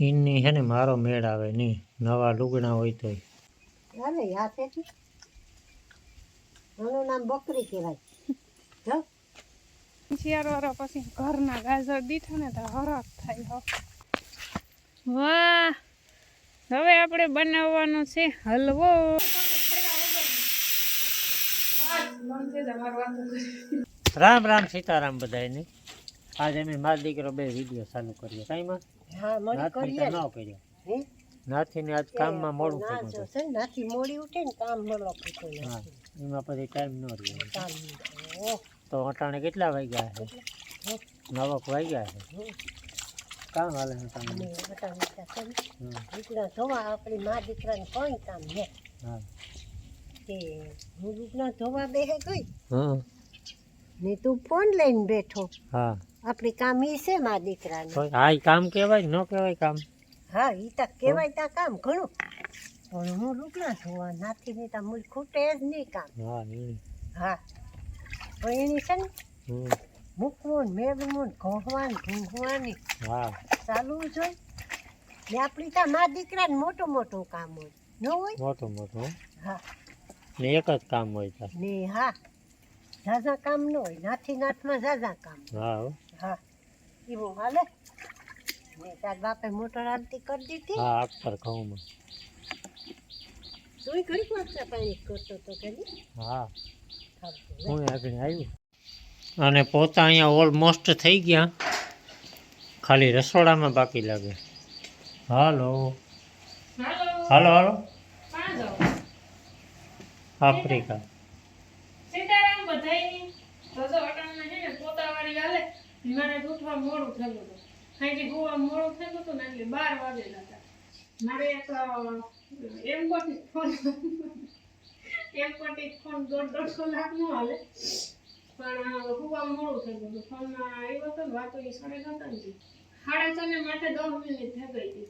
એની છે ને મારો મેળ આવે નહીં. નવા લુગડા હોય તોય. અરે યાદ છે આનું નામ બકરી કહેવાય. શિયાળો પછી ઘરના ગાજર દીઠા ને તો હરખ થાય હો. વાહ. હવે આપણે બનાવવાનો છે હલવો. રામ રામ સીતારામ બધાયને. આજે અમે મારા દીકરો બે વીડિયો ચાલુ કરીએ કાંઈ માં? હા મને નાથી કરીએ. તો કર્યો હે? નાથી ને આજ કામમાં મોડું થઈ ગયું છે નાથી મોડી ઉઠે ને કામ મળો પૂછો હા એમાં પછી ટાઈમ ન રહ્યો. તો અટાણે કેટલા વાગ્યા છે નવક વાગ્યા છે કામ હાલે છે તમને દીકરા આપણી મા દીકરાને કોઈ કામ ને હા. તે હું દીકરા ધોવા બેહે ગઈ? હમ. ને તું ફોન લઈને બેઠો. હા. આપણી કામ ઈ છે મા દીકરાને. હા ઈ કામ કહેવાય ન કહેવાય કામ? હા ઈ તા કહેવાય તા કામ ઘણું. પણ હું લુગડા ધોવા નાથી ને તા મૂળ ખૂટે જ નહીં કામ. હા. હા. પણ એની છે ને મૂકવું ને મેળવું ને ઘોંઘવાનું ઘૂંઘવાની હા. ચાલવું જોઈએ ને આપણી ત્યાં મા દીકરાને મોટું મોટું કામ હોય. ન હોય? મોટું મોટું હા. ને એક જ કામ હોય ને હા ઝાઝા કામ ન હોય. નાથી નાથમાં ઝાઝા કામ. હા. હો. હા એવું હાલે. ને તાર બાપે મોટર આરતી કરી દીધી. હા અક્ષર ઘઉંમાં. તું ઘડીક વાગતા પાણી કરતો તો કરી હા. હું આગળ આવ્યું. અને પોતા અહીંયા ઓલમોસ્ટ થઈ ગયા. ખાલી રસોડામાં બાકી લાગે. હાલો. હાલો. હાલો આફ્રિકા સીતારામ બધાયની તો જો અટાણમાં છે ને પોતાવાળી હાલે મારે ઉઠવા મોડું થયું હતું. સાંજે ગોવા મોડું થયું હતું ને એટલે બાર વાગેલા હતા. મારે એક એમ કોટી ફોન એમ કોટી ફોન દોઢ દોઢસો લાખ નો હાલે. પણ ગોવા મોડું થયું હતું. ફોન આવ્યો હતો ને, વાતો એ સાડે નતા ને સાડા છ ને માથે દસ મિનિટ થઈ ગઈ હતી.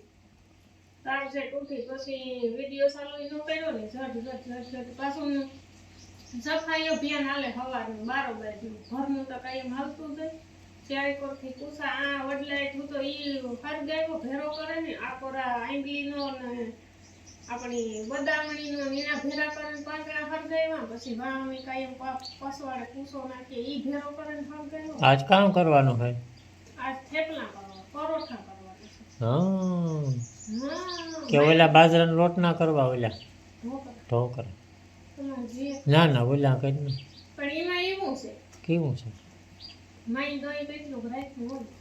તાર સેટ ઉઠી પછી વીડિયો ચાલુ ન કર્યો ને, ઝટ ઝટ ઝટ ઝટ. પાછું સફાઈ અભિયાન હાલે સવારનું બારોબાર ઘરનું તો કાંઈ હાલતું જ ચારે કોરથી તુસા આ વડલાય તું તો ઈ હરગાયો ભેરો કરે ને આ કોરા આંગલીનો ને આપણી બદામણીનો ને એના ભેરા કરે ને પાંદડા હરગાયવા પછી વાવણી કાયમ પસવાડે કૂસો નાખે ઈ ભેરો કરે ને હરગાયવો આજ કામ કરવાનું ભાઈ? આજ થેપલા કરવા પરોઠા કરવા છે. કે ઓલા બાજરાનો લોટ ના કરવા ઓલા. ઢોકરા ના ના ઓલા કઈ પણ એમાં એવું છે કેવું છે?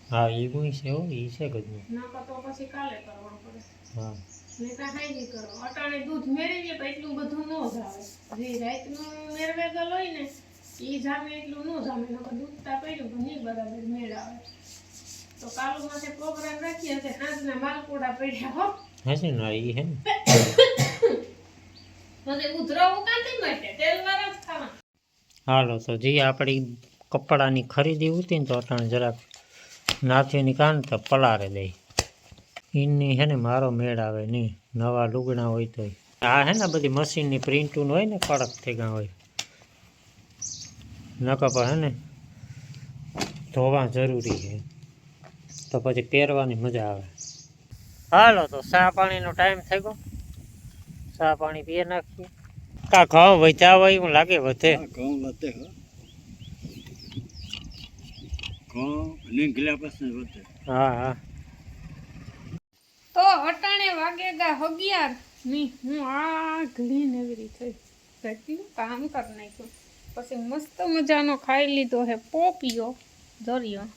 હા એવું છે હો એ છે ગજનું તો પછી કાલે કરવાનું પડે. હા. ને તા હાઈજી કરો. અટાણે દૂધ મેળવીએ એટલું બધું ન જાવે. જે રાતનું મેળવે ગયેલ હોય ને ઈ જામે એટલું ન જામે. નકર દૂધ તા પડ્યું તો નહીં બરાબર મેળ આવે તો કાલુ માટે પ્રોગ્રામ રાખીએ છે સાંજના માલપુડા પડ્યા હો. હશે ને એ હે ને. પછી ઉધરાવું માટે? તેલ વાળા જ ખાવા. હાલો તો જી આપણી કપડાની ખરીદી ઉતરી તો અટાણે જરાક નાથીની કાન તો પલારે દઈ. એની હે ને મારો મેળ આવે નહીં. નવા લુગડા હોય તો આ હે ને બધી મશીનની પ્રિન્ટું હોય ને કડક થઈ ગયા હોય. નકા પણ હે ને ધોવા જરૂરી છે. તો પછી પહેરવાની મજા આવે. હાલો તો ચા પાણીનો ટાઈમ થઈ ગયો. ચા પાણી પીએ નાખીએ. કા ઘઉં વધ્યા હોય એવું લાગે વધે. ઘઉં વધે હો, હા. તો અટાણે વાગે ગા અગિયારની હું આ ઘડી નેવરી થઈ કેટલું કામ કરી નાખ્યું. પછી મસ્ત મજાનો ખાઈ લીધો હે પોપિયો, દરિયો.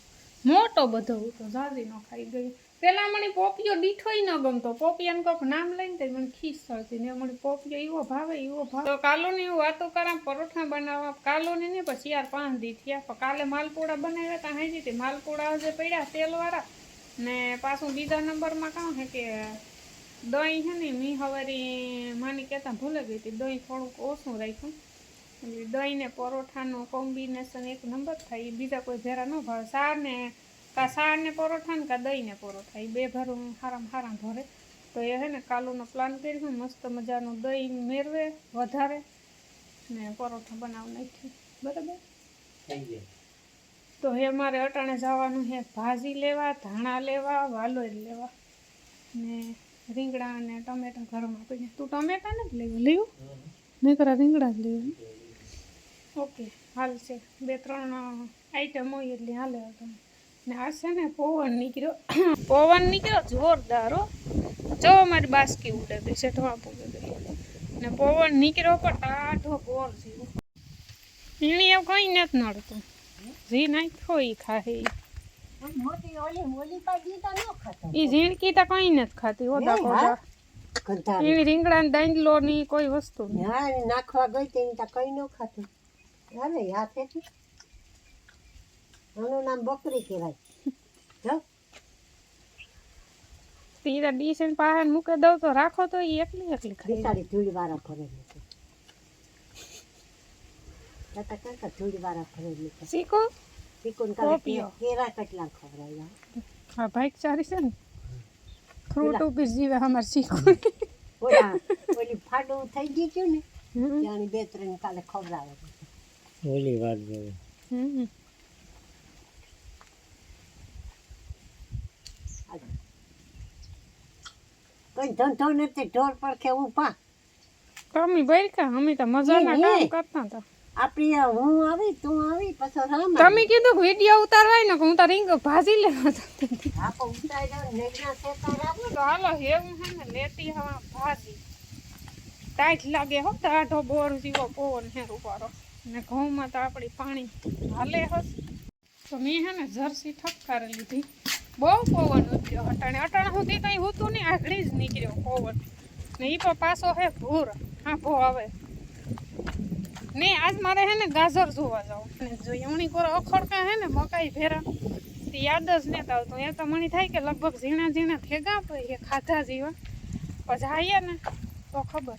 મોટો બધો હતો જાજીનો ખાઈ ગયો પેલા મને પોપિયો દીઠોય ન ગમતો. પોપિયાનું કોક નામ લઈને તો મને ખીસ થતી ને મને પોપિયો એવો ભાવે એવો ભાવે. તો કાલોની હું વાતો કરા પરોઠા બનાવવા. કાલોની ને પછી યાર પાંચ દી થયા. પણ કાલે માલપુડા બનાવ્યા હતા હાજી તે. માલપુડા જે પડ્યા તેલવાળા. ને પાછું બીજા નંબરમાં કહું છે કે દહીં છે ને મી હવારી માની કહેતા ભૂલે ગઈ હતી. દહીં થોડુંક ઓછું રાખ્યું. એટલે દહીં ને પરોઠાનું કોમ્બિનેશન એક નંબર થાય એ બીજા કોઈ ભેરા ન ભાવે. સાર ને કાં સાર ને પરોઠા ને કાં દહીં ને પરોઠા એ બે ભરું હારામ હારામ ભરે. તો એ હે ને કાલુનો પ્લાન કર્યો મસ્ત મજાનું દહીં મેળવે વધારે ને પરોઠા બનાવી નાખ્યું. બરાબર? થઈ ગયા તો હે મારે અટાણે જવાનું છે ભાજી લેવા ધાણા લેવા વાલોર લેવા ને રીંગણા અને ટમેટા ઘરમાં પડ્યા તું ટમેટા નથી લેવું લેવું? નહીં કરા રીંગણા જ લેવું. ઓકે હાલ છે. બે ત્રણ આઈટમ હોય એટલે હાલે ને આ છે ને પવન નીકળ્યો. પવન નીકળ્યો? જોરદાર હો. જો મારી બાસકી ઉડે ગઈ છે ઢોળા ગઈ ને પવન નીકળ્યો પણ ટાઢો ગોળ જેવો એની એવું કંઈ નથી નડતું. જી નાખ્યો એ ખાહે. ઈ ઝીણકી તો કંઈ નથી ખાતી ઓદા કોદા. રીંગણા ને દાંડલો ની કોઈ વસ્તુ નાખવા ગઈ તો કઈ ન ખાતું. અરે હાથેથી આનું નામ બકરી કહેવાય. જો તીરા ડીશન પાસે મૂકે દઉં તો રાખો તો ઈ એકલી એકલી ખાઈ બિચારી ધૂળ વાળા ભરેલી છે. કાકા કાકા ધૂળ વાળા ભરેલી છે. શીખો? ચીકુન પોપીઓ. કેરા કેટલા ખવડાવ્યા? હા ભાઈ સારી છે ને. ફ્રૂટ ઉપર જીવે અમાર શીખો. ઓલા ઓલી ફાડું થઈ ગયું હતું ને ત્યાંની બે ત્રણ કાલે ખવડાવે ઓલી વાત જોવે. હમ. કઈ ધંધો નથી ઢોર પર કે ઊભા કમી બરકા અમે તો મજાના. કામ કરતા હતા. આપણી હું આવી તું આવી પછી રામ તમે કીધું કે વીડિયો ઉતારવાય ને કે હું તો રીંગ ભાજી લેવા જતી આપો ઉતાર્યો નેગના સેતા રાખો તો હાલો એવું હે ને લેતી હવા ભાજી. ટાઈટ લાગે હો દાઢો બોર જીવો પોવન હે રૂપારો ને ઘઉંમાં તો આપણી પાણી હાલે હશે તો મેં હે ને જર્સી ઠપકારી લીધી. બહુ પવન ઉત્યો અટાણે અટાણે સુધી કંઈ હોતું નહીં. આગળી જ નીકળ્યો પવન ને એ પણ પાછો હે ભૂર હા ભો આવે. ને આજ મારે હે ને ગાજર જોવા જાવ. અને જો એમણી કોરો અખડકા હે ને મકાઈ ભેરા, તે યાદ જ નથી આવતું. એ તો મને થાય કે લગભગ ઝીણા ઝીણા ભેગા એ ખાધા જેવા. પછી આવીએ ને તો ખબર.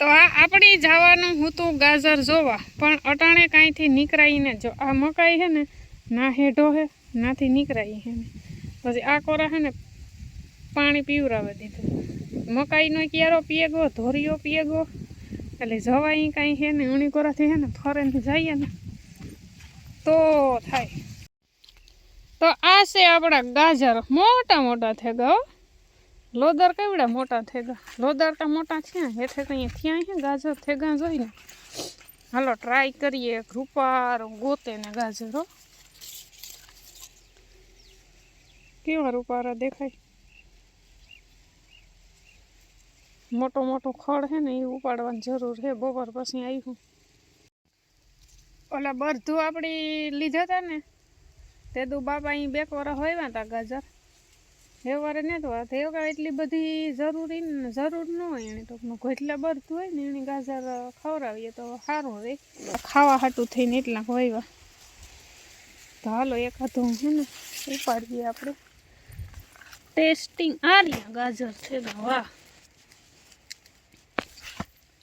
તો આ આપણી જવાનું હતું ગાજર જોવા, પણ અટાણે કાંઈથી નીકળાઈને જો આ મકાઈ છે ને, ના હેઢો હે, નાથી નીકળાઈ હે ને. પછી આ કોરા છે ને પાણી પીવરાવે દીધું. મકાઈનો ક્યારો પીએ ગયો ધોરીઓ પીએ ગયો એટલે જવાય કાંઈ હે ને, ઉણી કોરાથી હે ને, ફરેન જઈએ ને. તો થાય. તો આ છે આપણા ગાજર, મોટા મોટા થઈ હો લોદર કેવડા મોટા થેગા? લોદર તો મોટા છે હેઠે કંઈ થયા છે ગાજર થેગા જોઈને. હાલો ટ્રાય કરીએ રૂપાર ગોતે ને ગાજર, હો. કેવા રૂપારા દેખાય? મોટો મોટો ખડ છે ને એ ઉપાડવાની જરૂર છે બપોર પછી આવ્યું ઓલા બરધું આપણી લીધા હતા ને? તે દુ બાપા અહીં બેક વાર હોયવા હતા ગાજર? વારે ને તો વાત કાંઈ એટલી બધી જરૂરી જરૂર ન હોય એને તો. ઘોટલા બરતું હોય ને એને ગાજર ખવડાવીએ તો સારું રહે ખાવા હાટું થઈને એટલા હોયવા તો હાલો એકાદું છે ને ઉપાડીએ આપણે. ટેસ્ટિંગ. આ રહ્યા ગાજર છે વાહ.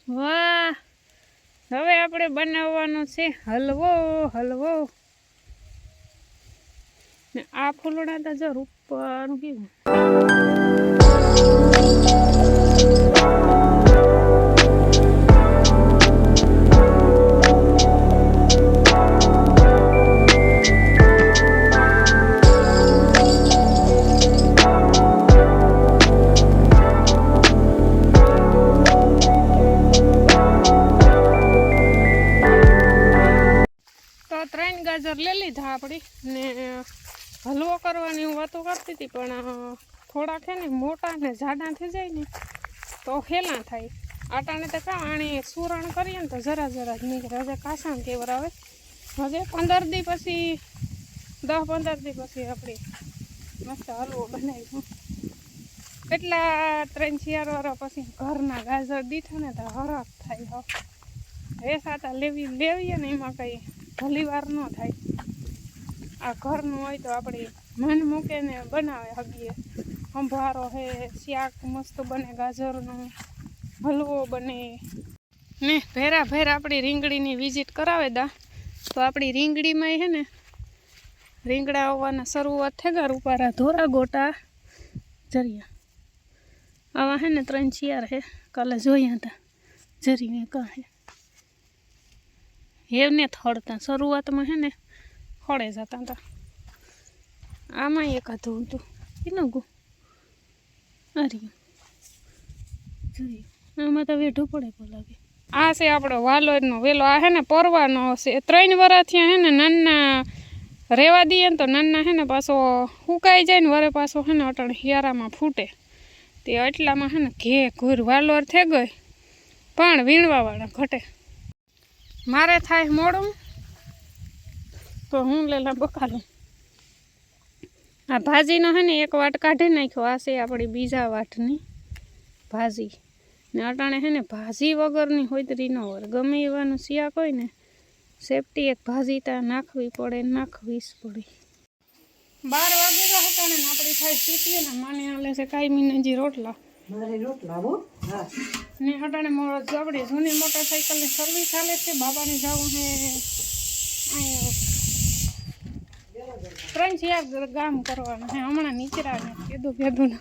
વાહ. હવે આપણે બનાવવાનો છે હલવો હલવો. ને આ ફૂલડા તો જો ઉપર તો ત્રણ ગાજર લઈ લીધા આપણી ને હલવો કરવાની હું વાતો કરતી હતી, પણ થોડા છે ને મોટા ને જાડા થઈ જાય ને, તો ખેલા થાય. આટાને તો કાં આણે સુરણ કરીએ ને તો જરા જરા જ નીકળે. હજે કાસાણ કેવરાવે હજે પંદર દી પછી દસ પંદર દી પછી આપણે મસ્ત હલવો બનાવીશું. કેટલા ત્રણ ચાર વાર પછી ઘરના ગાજર દીઠા ને તો હરખ થાય હો. વેસાતા લેવી, લેવીએ ને એમાં કંઈ ભલી વાર ન થાય. આ ઘરનું હોય તો આપણે મન મૂકે ને બનાવે હગીએ. સંભારો હે, શાક મસ્ત બને, ગાજરનો હલવો બને. ને ભેરા ભેરા આપણી રીંગણીની વિઝિટ કરાવે દા. તો આપણી રીંગણીમાં હે ને રીંગણા આવવાના શરૂઆત થેગા રૂપારા ધોરા ગોટા. જરિયા. આવા હે ને ત્રણ ચિયાર હે, કાલે જોયા હતા જરીને કહે હેવને થડતા શરૂઆતમાં હે ને ખોળે જતા હતા. આમાં એક હતું હતું એનું ગુ અરે આમાં તો વેઠું પડે લાગે. આ છે આપણો વાલોદનો વેલો. આ હે ને પરવાનો છે. ત્રણ વરાથી હે ને નાના રેવા દઈએ ને તો નાના હે ને પાછો સુકાઈ જાય ને વરે પાછો હે ને અટણ હિયારામાં ફૂટે. તે એટલામાં હે ને ઘે ઘૂર વાલોર થઈ ગઈ. પણ વીણવાવાળા ઘટે. મારે થાય મોડું. તો હું લેલા બકાલું. આ ભાજીનો હે ને એક વાટ કાઢી નાખ્યો. આ છે આપણી બીજા વાટની ભાજી. ને અટાણે હે ને ભાજી વગરની હોયતરી ન હોય ગમે એવાનું શિયાક હોય ને સેફટી એક ભાજી ત્યાં નાખવી પડે નાખવી જ પડે. બાર વાગે તો હટાણે ને આપણી થાય સીટીએ ને માને આલે છે કાયમીને નજી રોટલા ને હટાણે આપણી જૂની મોટરસાઇકલની સર્વિસ ચાલે છે બાબાને જવું છે અહીંયા ત્રણ ચાર ગામ કરવાનું હે હમણાં નીચરાને કીધું કીધું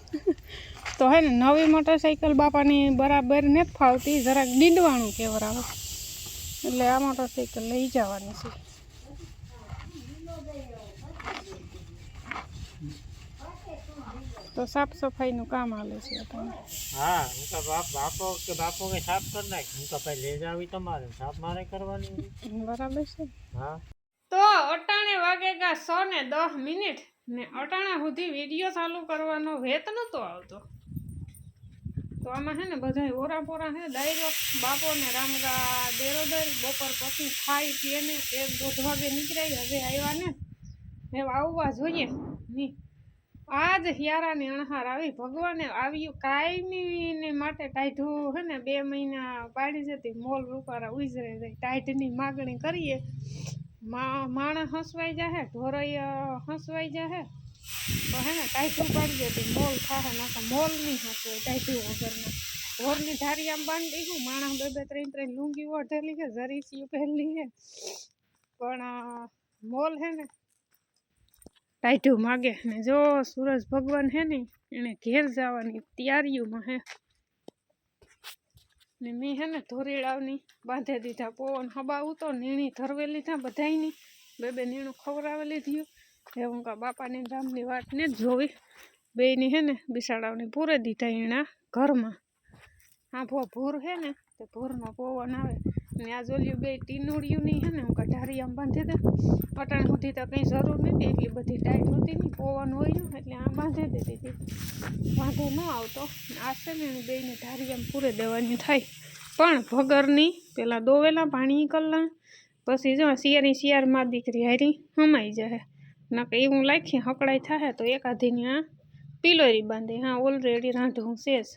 તો હે ને નવી મોટરસાઇકલ બાપાની બરાબર નથી ફાવતી. જરાક ડીંડવાણું કેવરાવે એટલે આ મોટરસાઇકલ લઈ જવાની છે. તો સાફ સફાઈનું કામ હાલે છે અત્યારે. હા હું તો બાપ બાપો કે બાપો કે સાફ કરી નાખ. હું તો ભાઈ લઈ જાવી તમારે. સાફ મારે કરવાની. બરાબર છે. હા. તો અટાણે વાગે સો ને દસ મિનિટ ને અટાણા સુધી વીડિયો ચાલુ કરવાનો વેત નહોતો આવતો. તો આમાં છે ને બધા ઓરા પોરા છે ડાયરો બાપો ને રામગા દેરોદર બપોર પછી ખાઈ, પીએ ને એક દોઢ વાગે નીકળાય, હવે આવ્યા ને. હવે આવવા જોઈએ. નહીં આજ હિયારાની અણહાર આવી. ભગવાને આવ્યું કાયમી ને માટે ટાઈઢું હે ને, બે મહિના પાડી જતી. મોલ રૂપારા ઉજરે જાય ટાઈઢની માગણી કરીએ. માણસ હસવાઈ જાહે ઢોરય હસવાઈ જાહે. તો હે ને ટાઈટું પાડી દેતી મોલ થાહે, નાખે મોલ નહીં હસવાય ટાઈટું વગરના ઢોરની ધારી આમ બાંધી હું માણસ બે બે, ત્રણ ત્રણ લુંગી ઓઢેલી છે જરીસી પહેરલી છે. પણ મોલ હે ને ટાઈટું માગે ને જો સૂરજ ભગવાન હે ને, એને ઘેર જવાની તૈયારીઓમાં હે. ને મેં હે ને ધોરીડાવની બાંધી દીધા. પવન હબાવું તો નીણી ધરવે લીધા બધાયની. બે બે નીણું ખવડાવેલી લીધું. એ હું કા બાપાની રામની વાત ને જ જોવી. બેની હે ને બિસાડાવની પૂરે દીધા એના ઘરમાં. આંભો ભૂર હે ને તે ભૂરમાં પવન આવે. ને આ જોલ્યું બે ટીનુડિયું નહીં હે ને, હું કઢારી ઢારી આમ બાંધી દે. અટાણ સુધી તો કંઈ જરૂર નથી, એટલી બધી ટાઈટ હતી નહીં. પવન હોય ને, એટલે આ બાંધી દેતી હતી વાંધો ન આવતો. આ છે ને બેયને ધારી આમ પૂરે દેવાની થાય. પણ ભગરની પેલા દોવેલા પાણી કલ્લા, પછી જો શિયારી શિયારમાં દીકરી હારી, હમાઈ જાય નકે એવું લાખી હકડાઈ થાય તો એકાધીની આ પિલોરી બાંધે. હા ઓલરેડી રાંધું શેષ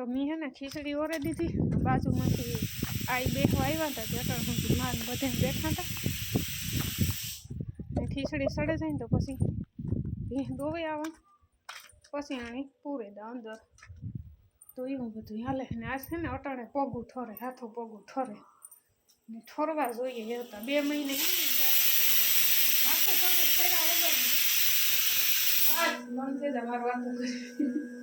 તો મેં હે ને ખીચડી ઓરે દીધી. બાજુમાંથી આઈ બેઠવા આવ્યા હતા જટણ સુધી માન બધા બેઠા હતા ખીચડી સડે જાય ને તો પછી ભીહ દોવે આવે. પછી આણી પૂરે દે અંદર. તો એવું બધું હાલે. ને આ છે ને અટાણે પગું ઠરે, હાથું પગું ઠરે. ને ઠરવા જોઈએ હતા બે મહિને. હાથો પગે ઠર્યા વગર. જાય વાતો કરી.